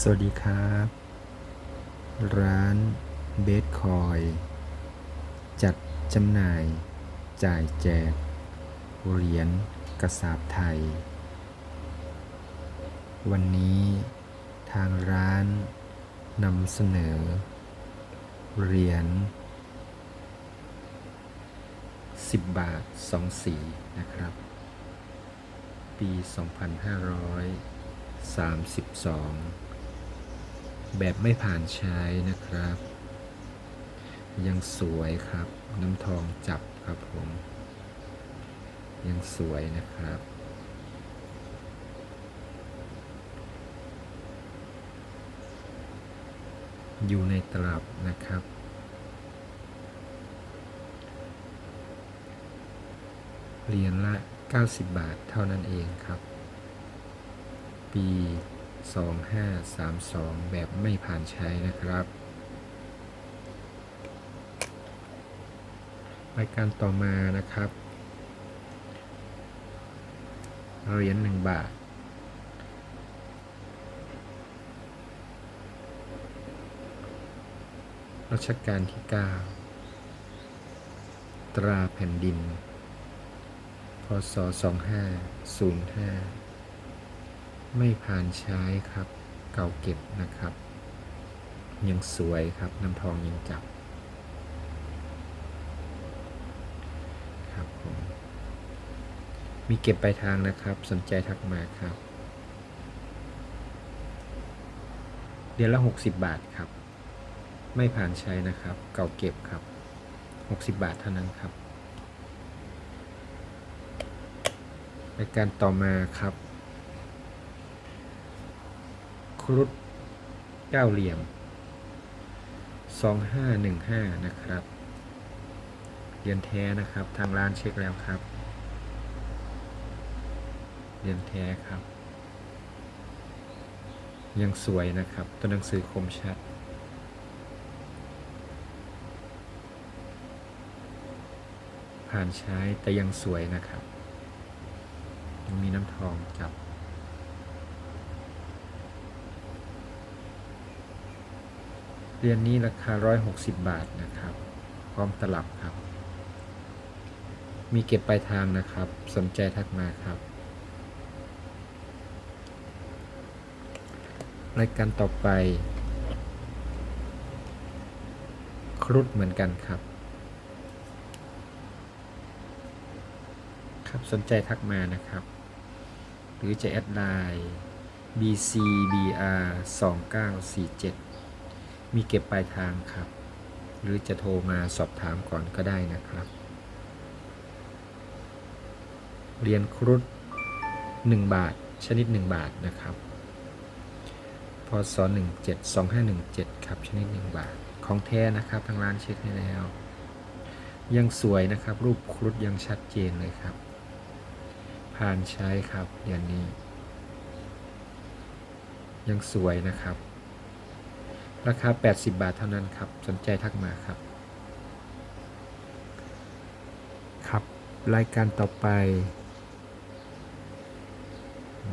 สวัสดีครับ ร้านเบสคอย จัดจำหน่าย จ่ายแจก เหรียญกระสาบไทย วันนี้ทางร้านนำเสนอ เหรียญ10 บาท 2 สีนะครับ ปี 2532 แบบไม่ผ่านใช้นะครับ ยังสวยครับ น้ำทองจับครับผม ยังสวยนะครับอยู่ในตลับนะครับ เหรียญละ 90 บาทเท่านั้นเองครับ ปี 2532 แบบไม่ผ่านใช้นะครับรายการต่อมานะครับเหรียญ1บาท รัชกาลที่ 9 ตราแผ่นดิน พศ 2505 ไม่ผ่านใช้ครับ เก่าเก็บนะครับ ยังสวยครับน้ำทองยังจับครับผมมีเก็บปลายทางนะครับ สนใจทักมาครับ เดือนละ 60 บาทครับ ไม่ผ่านใช้นะครับ เก่าเก็บครับ 60 บาทเท่านั้นครับรายการต่อมาครับ ครุฑเก้าเหลี่ยม 2515 นะครับเรียนแท้นะครับ ทางร้านเช็คแล้วครับเรียนแท้ครับ ยังสวยนะครับ ตัวหนังสือคมชัดผ่านใช้แต่ยังสวยนะครับ ยังมีน้ำทองจับ เรียนนี้ราคา 160 บาทนะครับ พร้อมตลับครับ มีเก็บปลายทางนะครับ สนใจทักมาครับ รายการต่อไป ครุฑเหมือนกันครับ ครับสนใจทักมานะครับ หรือจะแอดไลน์ bcbr 2947 มีเก็บปลายทางครับ หรือจะโทรมาสอบถามก่อนก็ได้นะครับ เรียนครุฑ1 บาท ชนิด 1 บาทนะครับพศ17 2517 ครับชนิด 1 บาท ของแท้นะครับทางร้านเช็คให้แล้ว ยังสวยนะครับ รูปครุฑยังชัดเจนเลยครับ ผ่านใช้ครับเดือนนี้ ยังสวยนะครับ ราคา 80 บาทเท่านั้นครับ สนใจทักมาครับ ครับ รายการต่อไปอื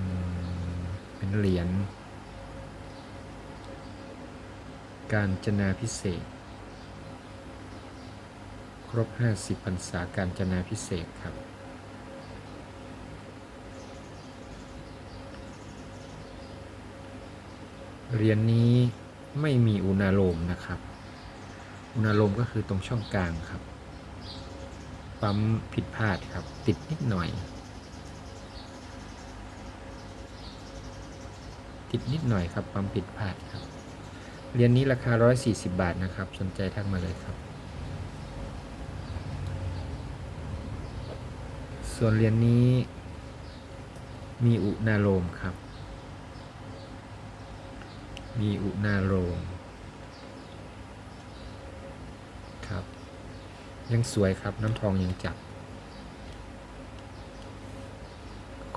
มเป็นเหรียญการจนาพิเศษกครบ 50พรรษาการจนาพิเศษกครับเหรียญนนี้ ไม่มีอุณาโลมนะครับ อุณาโลมก็คือตรงช่องกลางครับ ปั๊มผิดพลาดครับ ติดนิดหน่อย ติดนิดหน่อยครับปั๊มผิดพลาดครับ เรียนนี้ราคา 140 บาทนะครับ สนใจทักมาเลยครับ ส่วนเรียนนี้มีอุณาโลมครับ มีอุณาโลมครับ ยังสวยครับน้ำทองยังจับ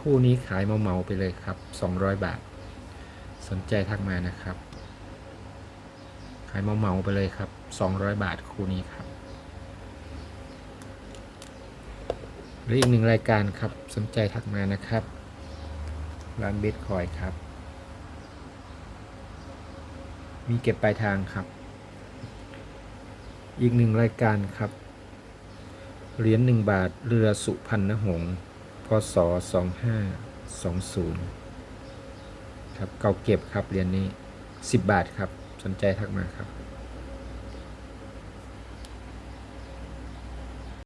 คู่นี้ขายเมาๆไปเลยครับ 200 บาท สนใจทักมานะครับ ขายเมาๆไปเลยครับ 200 บาทคู่นี้ครับหรืออีกหนึ่งรายการครับสนใจทักมานะครับร้านเบสคอยครับ มีเก็บปลายทางครับ อีกหนึ่งรายการครับ เหรียญหนึ่งบาทเรือสุพรรณหงษ์พศสองห้าสองศูนย์ครับเก่าเก็บครับเหรียญนี้สิบบาทครับ สนใจทักมาครับ